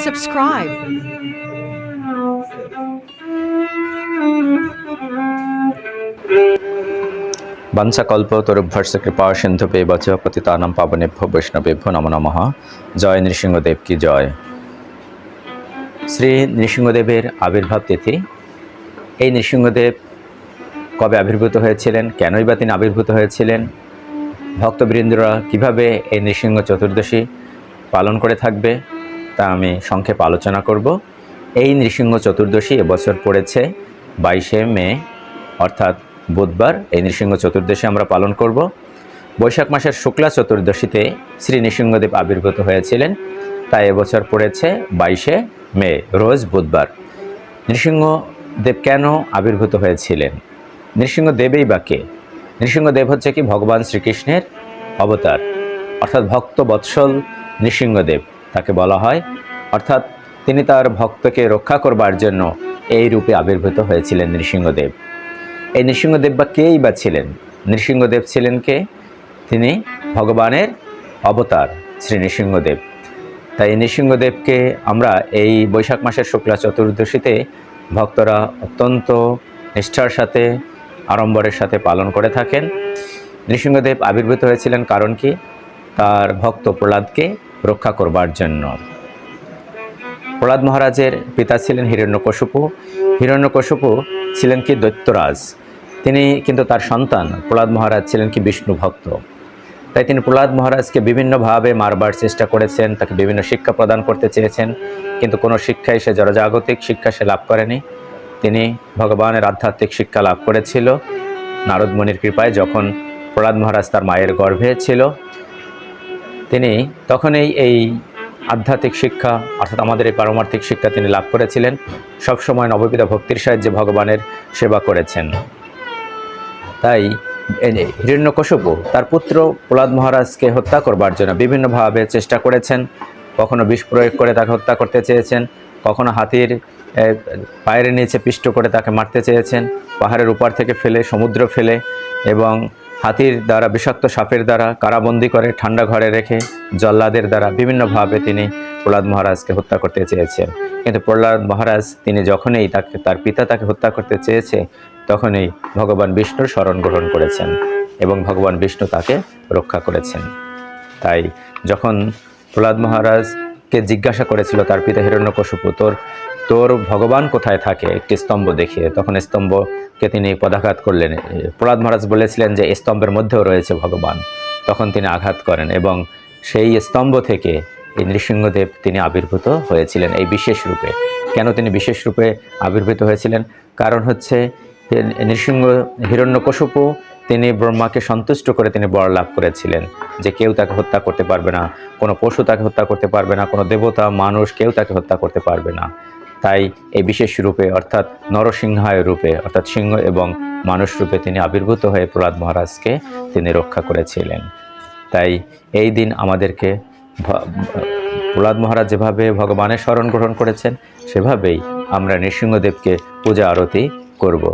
subscribe. বাঞ্ছাকল্প তরুভ্যর্ষ কৃপা সিন্ধু পেবচ পতিতানাম পাবনেভ্য বৈষ্ণবেভ্য নম নমঃ জয় নৃসিংহদেব কি জয় শ্রী নৃসিংহদেবের আবির্ভাব তিথি এই নৃসিংহদেব কবে আবির্ভূত হয়েছিলেন কেনই বা তিনি আবির্ভূত হয়েছিলেন ভক্তবৃন্দরা কীভাবে এই নৃসিংহ চতুর্দশী পালন করে থাকবে তা আমি সংক্ষেপ আলোচনা করব। এই নৃসিংহ চতুর্দশী এবছর পড়েছে বাইশে মে, অর্থাৎ বুধবার। এই নৃসিংহ চতুর্দশী আমরা পালন করব। বৈশাখ মাসের শুক্লা চতুর্দশীতে শ্রী নৃসিংহদেব আবির্ভূত হয়েছিলেন। তাই এবছর পড়েছে বাইশে মে, রোজ বুধবার। নৃসিংহদেব কেন আবির্ভূত হয়েছিলেন? নৃসিংহদেবেই বা কে? নৃসিংহদেব হচ্ছে কি ভগবান শ্রীকৃষ্ণের অবতার, অর্থাৎ ভক্ত বৎসল নৃসিংহদেব। তাকে বলা হয়। অর্থাৎ তিনি তার ভক্তকে রক্ষা করবার জন্য এই রূপে আবির্ভূত হয়েছিলেন নৃসিংহদেব। এই নৃসিংহদেব বা কেই বা ছিলেন? নৃসিংহদেব ছিলেন কে? তিনি ভগবানের অবতার, শ্রী নৃসিংহদেব। তাই নৃসিংহদেবকে আমরা এই বৈশাখ মাসের শুক্লা চতুর্দশীতে ভক্তরা অত্যন্ত নিষ্ঠার সাথে, আড়ম্বরের সাথে পালন করে থাকেন। নৃসিংহদেব আবির্ভূত হয়েছিলেন কারণ কি? তার ভক্ত প্রহ্লাদকে রক্ষা করবার জন্য। প্রহ্লাদ মহারাজের পিতা ছিলেন হিরণ্যকশিপু। হিরণ্যকশিপু ছিলেন কি দৈত্যরাজ। তিনি কিন্তু তার সন্তান, প্রহ্লাদ মহারাজ ছিলেন কি বিষ্ণু ভক্ত। তাই তিনি প্রহ্লাদ মহারাজকে বিভিন্নভাবে মারবার চেষ্টা করেছেন, তাকে বিভিন্ন শিক্ষা প্রদান করতে চেয়েছেন, কিন্তু কোনো শিক্ষায় সে জনজাগতিক শিক্ষা সে লাভ করেনি। তিনি ভগবানের আধ্যাত্মিক শিক্ষা লাভ করেছিল। নারদ মুনির কৃপায় যখন প্রহ্লাদ মহারাজ তার মায়ের গর্ভে ছিল তিনি তখনই এই আধ্যাত্মিক শিক্ষা, অর্থাৎ আমাদের এই পারমার্থিক শিক্ষা তিনি লাভ করেছিলেন। সবসময় নববিধা ভক্তির সাহায্যে ভগবানের সেবা করেছেন। তাই হিরণ্যকশিপু, তার পুত্র প্রহ্লাদ মহারাজকে হত্যা করবার জন্য বিভিন্নভাবে চেষ্টা করেছেন। কখনো বিষ প্রয়োগ করে তাকে হত্যা করতে চেয়েছেন, কখনো হাতির পায়ের নিচে পিষ্ট করে তাকে মারতে চেয়েছেন, পাহাড়ের উপর থেকে ফেলে, সমুদ্র ফেলে এবং হাতির দ্বারা বিষাক্ত সাপের দ্বারা কারাবন্দি করে ঠান্ডা ঘরে রেখে জল্লাদের দ্বারা বিভিন্নভাবে তিনি প্রহ্লাদ মহারাজকে হত্যা করতে চেয়েছেন। কিন্তু প্রহ্লাদ মহারাজ তিনি যখনই তাকে, তার পিতা তাকে হত্যা করতে চেয়েছে, তখনই ভগবান বিষ্ণুর শরণ গ্রহণ করেছেন এবং ভগবান বিষ্ণু তাকে রক্ষা করেছেন। তাই যখন প্রহ্লাদ মহারাজকে জিজ্ঞাসা করেছিল তার পিতা হিরণ্যকশিপু তোর তোর ভগবান কোথায় থাকে? একটি স্তম্ভ দেখিয়ে। তখন স্তম্ভকে তিনি পদাঘাত করলেন। এ, প্রহ্লাদ মহারাজ বলেছিলেন যে স্তম্ভের মধ্যেও রয়েছে ভগবান। তখন তিনি আঘাত করেন এবং সেই স্তম্ভ থেকে এই নৃসিংহদেব তিনি আবির্ভূত হয়েছিলেন এই বিশেষ রূপে। কেন তিনি বিশেষ রূপে আবির্ভূত হয়েছিলেন? কারণ হচ্ছে নৃসিংহ হিরণ্যকশিপু তিনি ব্রহ্মাকে সন্তুষ্ট করে তিনি বর লাভ করেছিলেন যে কেউ তাকে হত্যা করতে পারবে না, কোনো পশু তাকে হত্যা করতে পারবে না, কোনো দেবতা, মানুষ কেউ তাকে হত্যা করতে পারবে না। তাই এই বিশেষ রূপে, অর্থাৎ নরসিংহায় রূপে, অর্থাৎ সিংহ এবং মানুষ রূপে তিনি আবির্ভূত হয়ে প্রহ্লাদ মহারাজকে তিনি রক্ষা করেছিলেন। তাই এই দিন আমাদেরকে প্রহ্লাদ মহারাজ যেভাবে ভগবানের স্মরণ গ্রহণ করেছেন, সেভাবেই আমরা নৃসিংহদেবকে পূজা আরতি করব।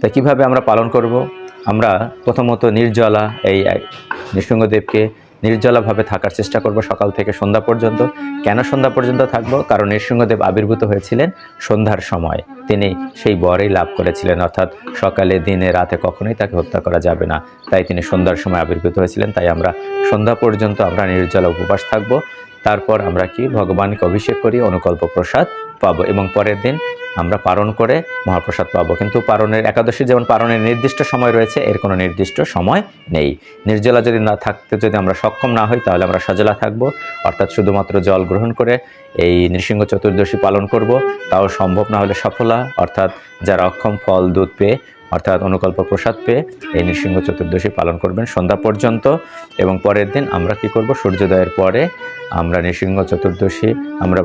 তা কীভাবে আমরা পালন করব? আমরা প্রথমত নির্জলা এই নৃসিংহদেবকে নির্জলাভাবে থাকার চেষ্টা করব সকাল থেকে সন্ধ্যা পর্যন্ত। কেন সন্ধ্যা পর্যন্ত থাকব? কারণ নৃসিংহদেব আবির্ভূত হয়েছিলেন সন্ধ্যার সময়। তিনি সেই বরেই লাভ করেছিলেন, অর্থাৎ সকালে, দিনে, রাতে কখনোই তাকে হত্যা করা যাবে না। তাই তিনি সন্ধ্যার সময় আবির্ভূত হয়েছিলেন। তাই আমরা সন্ধ্যা পর্যন্ত আমরা নির্জলা উপবাস থাকব। তারপর আমরা কি ভগবানকে অভিষেক করি, অনুকল্প প্রসাদ পাবো এবং পরের দিন আমরা পালন করে মহাপ্রসাদ পাবো। কিন্তু পারণের একাদশী যেমন পারণের নির্দিষ্ট সময় রয়েছে, এর কোনো নির্দিষ্ট সময় নেই। নির্জলা যদি না থাকতে যদি আমরা সক্ষম না হই, তাহলে আমরা সজলা থাকব। অর্থাৎ শুধুমাত্র জল গ্রহণ করে এই নৃসিংহ চতুর্দশী পালন করব। তাও সম্ভব না হলে সফলা, অর্থাৎ যারা অক্ষম ফল, দুধ পেয়ে অর্থাৎ অনুকল্প প্রসাদ পেয়ে এই নৃসিংহ চতুর্দশী পালন করবেন সন্ধ্যা পর্যন্ত এবং পরের দিন আমরা কি করব? সূর্যোদয়ের পরে আমরা নৃসিংহ চতুর্দশী, আমরা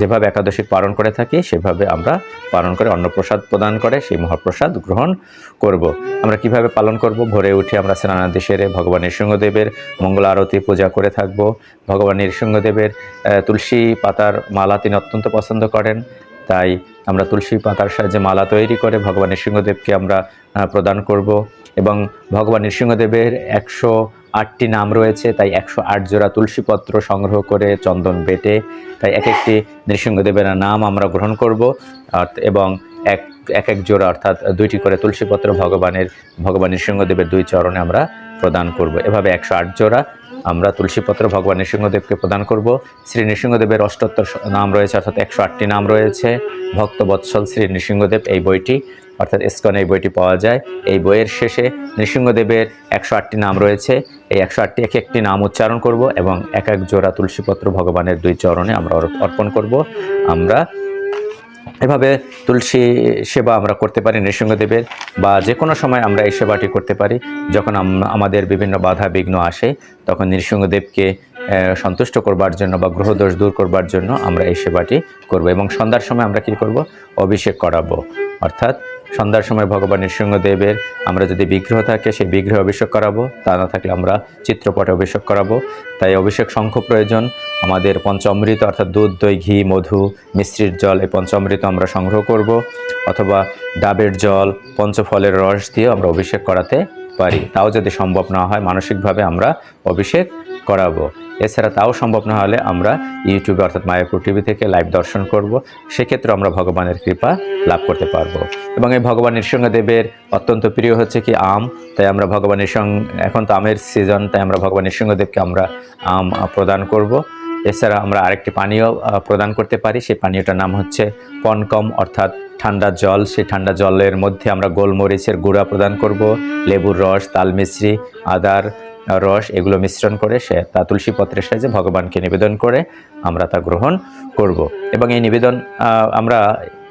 যেভাবে একাদশী পালন করে থাকি, সেভাবে আমরা পালন করে অন্নপ্রসাদ প্রদান করে, সেই মহাপ্রসাদ গ্রহণ করব। আমরা কীভাবে পালন করব? ভোরে উঠে আমরা স্নানাদি সেরে ভগবান নৃসিংহদেবের মঙ্গল আরতি, পূজা করে থাকব। ভগবান নৃসিংহদেবের তুলসী পাতার মালা তিনি অত্যন্ত পছন্দ করেন। তাই আমরা তুলসী পাতার সাহায্যে মালা তৈরি করে ভগবান নৃসিংহদেবকে আমরা প্রদান করব। এবং ভগবান নৃসিংহদেবের একশো আটটি নাম রয়েছে, তাই একশো আট জোড়া তুলসীপত্র সংগ্রহ করে চন্দন বেটে, তাই এক একটি নৃসিংহদেবের নাম আমরা গ্রহণ করব। এবং এক এক এক জোড়া অর্থাৎ দুইটি করে তুলসীপত্র ভগবানের, ভগবান নৃসিংহদেবের দুই চরণে আমরা প্রদান করব। এভাবে একশো আট জোড়া আমরা তুলসীপত্র ভগবান নৃসিংহদেবকে প্রদান করব। শ্রী নৃসিংহদেবের অষ্টোত্তর নাম রয়েছে, অর্থাৎ একশো আটটি নাম রয়েছে। ভক্ত বৎসল শ্রী নৃসিংহদেব এই বইটি, অর্থাৎ ইস্কন এই বইটি পাওয়া যায়। এই বইয়ের শেষে নৃসিংহদেবের একশো আটটি নাম রয়েছে। এই একশো আটটি এক একটি নাম উচ্চারণ করব এবং এক এক জোড়া তুলসীপত্র ভগবানের দুই চরণে আমরা অর্পণ করব। আমরা এভাবে তুলসী সেবা আমরা করতে পারি নৃসিংহদেবের বা যে কোনো সময় আমরা এই সেবাটি করতে পারি। যখন আম- আমাদের বিভিন্ন বাধা বিঘ্ন আসে, তখন নৃসিংহদেবকে সন্তুষ্ট করবার জন্য বা গ্রহদোষ দূর করবার জন্য আমরা এই সেবাটি করব। এবং সন্ধ্যার সময় আমরা কি করব? অভিষেক করাবো। অর্থাৎ সন্ধ্যার সময় ভগবান নৃসিংহদেবের আমরা যদি বিগ্রহ থাকে, সেই বিগ্রহে অভিষেক করাবো। তা না থাকলে আমরা চিত্রপটে অভিষেক করাবো। তাই অভিষেক শঙ্খ প্রয়োজন। আমাদের পঞ্চমৃত, অর্থাৎ দুধ, দই, ঘি, মধু, মিশ্রির জল, এই পঞ্চমৃত আমরা সংগ্রহ করব। অথবা ডাবের জল, পঞ্চফলের রস দিয়ে আমরা অভিষেক করাতে পারি, তাও যদি সম্ভব না হয় মানসিকভাবে আমরা অভিষেক করাবো। এছাড়া তাও সম্ভব না হলে আমরা ইউটিউবে অর্থাৎ মায়াপুর টিভি থেকে লাইভ দর্শন করব। সেক্ষেত্রে আমরা ভগবানের কৃপা লাভ করতে পারব। এবং এই ভগবান নৃসিংহদেবের অত্যন্ত প্রিয় হচ্ছে কি আম। তাই আমরা ভগবান নৃসিংহ এখন তো আমের সিজন তাই আমরা ভগবান নৃসিংহদেবকে আমরা আম প্রদান করব। এছাড়া আমরা আরেকটি পানীয় প্রদান করতে পারি। সেই পানীয়টার নাম হচ্ছে পনকম, অর্থাৎ ঠান্ডা জল। সেই ঠান্ডা জলের মধ্যে আমরা গোলমরিচের গুঁড়া প্রদান করব, লেবুর রস, তাল মিশ্রি, আদার রস, এগুলো মিশ্রণ করে সে তা তুলসী পত্রের সাহায্যে ভগবানকে নিবেদন করে আমরা তা গ্রহণ করব। এবং এই নিবেদন আমরা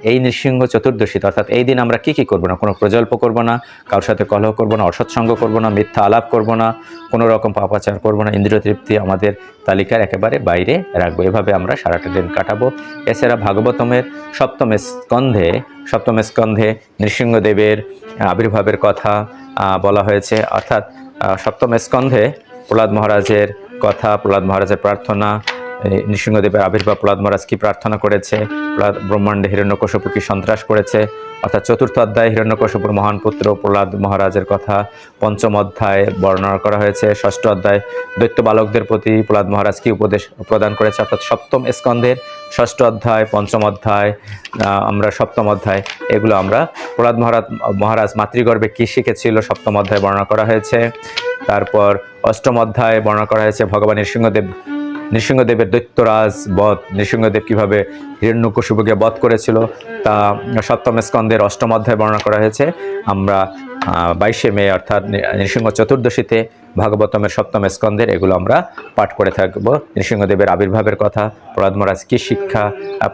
এই নৃসিংহ চতুর্দশীতে, অর্থাৎ এই দিন আমরা কি কি করব না? কোনো প্রজল্প করব না, কারোর সাথে কলহ করব না, অসৎসঙ্গ করব না, মিথ্যা আলাপ করব না, কোনো রকম পাপাচার করব না, ইন্দ্রিয় তৃপ্তি আমাদের তালিকার একেবারে বাইরে রাখব। এভাবে আমরা সারাটা দিন কাটাবো। এছাড়া ভাগবতমের সপ্তম স্কন্ধে সপ্তম স্কন্ধে নৃসিংহদেবের আবির্ভাবের কথা বলা হয়েছে। অর্থাৎ সপ্তম স্কন্ধে প্রহ্লাদ মহারাজের কথা, প্রহ্লাদ মহারাজের প্রার্থনা নৃসিংহদেবের আবির্ভাব প্রহ্লাদ মহারাজ কি প্রার্থনা করেছে? প্রহ্লাদ ব্রহ্মাণ্ডে হিরণ্যকশপু কি সন্ত্রাস করেছে? অর্থাৎ চতুর্থ অধ্যায় হিরণ্যকশপুর মহান পুত্র প্রহ্লাদ মহারাজের কথা পঞ্চম অধ্যায় বর্ণনা করা হয়েছে। ষষ্ঠ অধ্যায় দৈত্য বালকদের প্রতি প্রহ্লাদ মহারাজ কি উপদেশ প্রদান করেছে? অর্থাৎ সপ্তম স্কন্ধের ষষ্ঠ অধ্যায়, পঞ্চম অধ্যায় আমরা সপ্তম অধ্যায়, এগুলো আমরা প্রহ্লাদ মহারাজ মহারাজ মাতৃগর্ভে কী শিখেছিল সপ্তম অধ্যায় বর্ণনা করা হয়েছে। তারপর অষ্টম অধ্যায় বর্ণনা করা হয়েছে, ভগবান নৃসিংহদেব নৃসিংহদেবের দৈত্যরাজ বধ, নৃসিংহদেব কীভাবে হিরণ্যকশিপুকে বধ করেছিল তা সপ্তম স্কন্ধের অষ্টম অধ্যায় বর্ণনা করা হয়েছে। আমরা বাইশে মে অর্থাৎ নৃসিংহ চতুর্দশীতে ভাগবতমের সপ্তম স্কন্ধের এগুলো আমরা পাঠ করে থাকব। নৃসিংহদেবের আবির্ভাবের কথা, প্রহ্লাদ মহারাজ কি শিক্ষা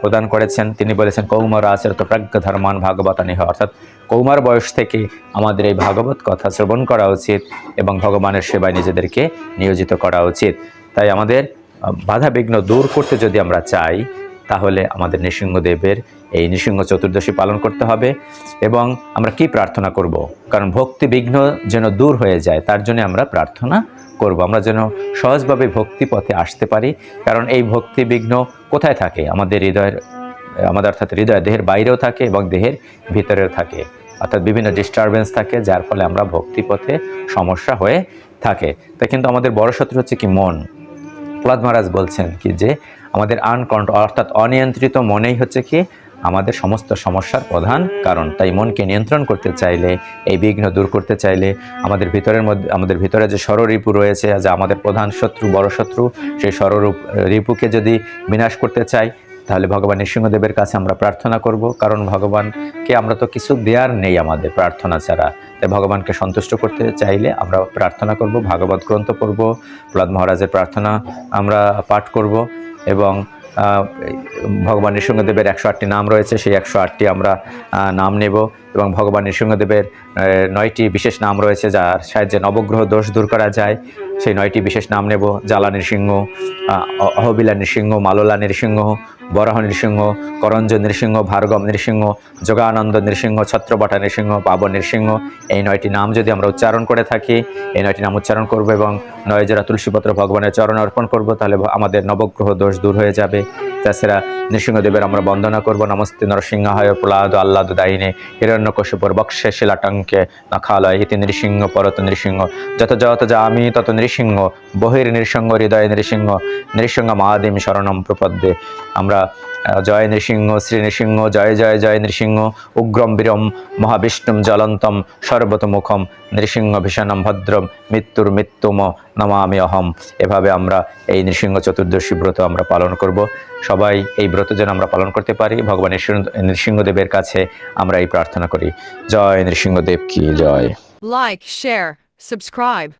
প্রদান করেছেন? তিনি বলেছেন কৌমার আচরিত প্রাজ্ঞ ধর্মান ভাগবতানিহ। অর্থাৎ কৌমার বয়স থেকে আমাদের এই ভাগবত কথা শ্রবণ করা উচিত এবং ভগবানের সেবায় নিজেদেরকে নিয়োজিত করা উচিত। তাই আমাদের বাধা বিঘ্ন দূর করতে যদি আমরা চাই, তাহলে আমাদের নৃসিংহদেবের এই নৃসিংহ চতুর্দশী পালন করতে হবে এবং আমরা কি প্রার্থনা করব? কারণ ভক্তি বিঘ্ন যেন দূর হয়ে যায়, তার জন্য আমরা প্রার্থনা করব। আমরা যেন সহজভাবে ভক্তি পথে আসতে পারি, কারণ এই ভক্তি বিঘ্ন কোথায় থাকে? আমাদের হৃদয়ের, আমাদের অর্থাৎ হৃদয় দেহের বাইরেও থাকে এবং দেহের ভিতরেও থাকে। অর্থাৎ বিভিন্ন ডিস্টারবেন্স থাকে, যার ফলে আমরা ভক্তি পথে সমস্যা হয়ে থাকে। তাই কিন্তু আমাদের বড় শত্রু হচ্ছে কি মন। প্রহ্লাদ মহারাজ বলছেন কি যে, আমাদের আনকন্ট্রোল অর্থাৎ অনিয়ন্ত্রিত মনেই হচ্ছে কি, আমাদের সমস্ত সমস্যার প্রধান কারণ। তাই মনকে নিয়ন্ত্রণ করতে চাইলে, এই বিঘ্ন দূর করতে চাইলে, আমাদের ভিতরের মধ্যে, আমাদের ভিতরে যে ষড়রিপু রয়েছে, যে আমাদের প্রধান শত্রু, বড় শত্রু, সেই রিপুকে যদি বিনাশ করতে চাই তাহলে ভগবান নৃসিংহদেবের কাছে আমরা প্রার্থনা করব, কারণ ভগবানকে আমরা তো কিছু দেয়ার নেই আমাদের প্রার্থনা ছাড়া। তাই ভগবানকে সন্তুষ্ট করতে চাইলে আমরা প্রার্থনা করব, ভাগবত গ্রন্থ পড়ব, প্রহ্লাদ মহারাজের প্রার্থনা আমরা পাঠ করব এবং ভগবান নৃসিংহদেবের একশো আটটি নাম রয়েছে, সেই একশো আটটি আমরা নাম নেব। এবং ভগবান নৃসিংহদেবের নয়টি বিশেষ নাম রয়েছে যার সাহায্যে নবগ্রহ দোষ দূর করা যায়। সেই নয়টি বিশেষ নাম নেব, জ্বালা নৃসিংহ অহবিলা নৃসিংহ, মালোলা নৃসিংহ, বরাহ নৃসিংহ, করঞ্জ নৃসিংহ, ভার্গব নৃসিংহ, যোগানন্দ নৃসিংহ, ছত্রবটা নৃসিংহ, পাবন নৃসিংহ। এই নয়টি নাম যদি আমরা উচ্চারণ করে থাকি, এই নয়টি নাম উচ্চারণ করব এবং নয় জোড়া তুলসীপত্র ভগবানের চরণ অর্পণ করব, তাহলে আমাদের নবগ্রহ দোষ দূর হয়ে যাবে। তাছাড়া নৃসিংহদেবের আমরা বন্দনা করব, নমস্তে নরসিংহায় প্রহ্লাদ আহ্লাদ দায়িনে হিরণ্যকশিপুর বক্ষে শিলাটঙ্কে নখালয় ইতি নৃসিংহ, পরত নৃসিংহ। যত যত যামি, তত নৃসিংহ। বহির নৃসিংহ, হৃদয় নৃসিংহ। নৃসিংহ মাদিম শরণম প্রপদ্যে। আমরা জয় নৃসিংহ শ্রী নৃসিংহ জয় জয় জয় নৃসিংহ উগ্রম বীরম মহাবিষ্ণুম জ্বলন্তম সর্বতোমুখম নৃসিংহ ভীষণম ভদ্রম মৃত্যুর মৃত্যুম নমামি অহম। এভাবে আমরা এই নৃসিংহ চতুর্দশী ব্রত আমরা পালন করব। সবাই এই ব্রত যেন আমরা পালন করতে পারি ভগবান নৃসিংহদেবের কাছে আমরা এই প্রার্থনা করি। জয় নৃসিংহদেব কি জয়। Like, share, subscribe.